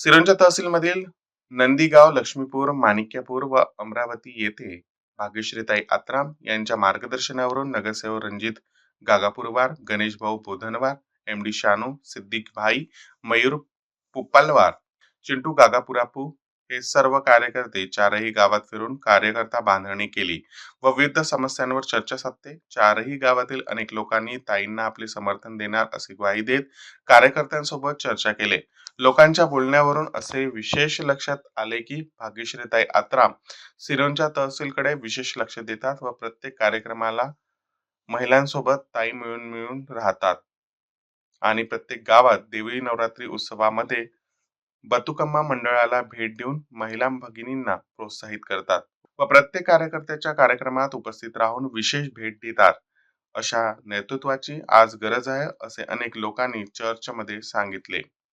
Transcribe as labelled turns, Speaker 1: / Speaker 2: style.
Speaker 1: सिरोंचा तहसीलमधील नंदीगाव लक्ष्मीपूर माणिक्यपूर व अमरावती येथे भाग्यश्रीताई आत्राम यांच्या मार्गदर्शनावरून नगरसेवक रणजित गागापूरवार गणेशभाऊ बोधनवार एम डी शानू सिद्दीक भाई मयूर पुप्पालवार चिंटू गागापुरापू हे सर्व कार्यकर्ते चारही गावात फिरून कार्यकर्ता बांधणी केली व विविध समस्यांवर चर्चा साधते. चारही गावातील अनेक लोकांनी ताईंना आपले समर्थन देणार अशी ग्वाही देत कार्यकर्त्यांसोबत चर्चा केले. लोकांच्या बोलण्यावरून असे विशेष लक्षात आले की भाग्यश्रीताई आत्राम सिरोंच्या तहसीलकडे विशेष लक्ष देतात व प्रत्येक कार्यक्रमाला महिलांसोबत ताई मिळून मिळून राहतात. आणि प्रत्येक गावात देवी नवरात्री उत्सवामध्ये बतुकम्मा मंडळाला भेट देऊन महिला भगिनींना प्रोत्साहित करतात व प्रत्येक कार्यकर्त्याच्या कार्यक्रमात उपस्थित राहून विशेष भेट देतात. अशा नेतृत्वाची आज गरज आहे असे अनेक लोकांनी चर्चमध्ये सांगितले.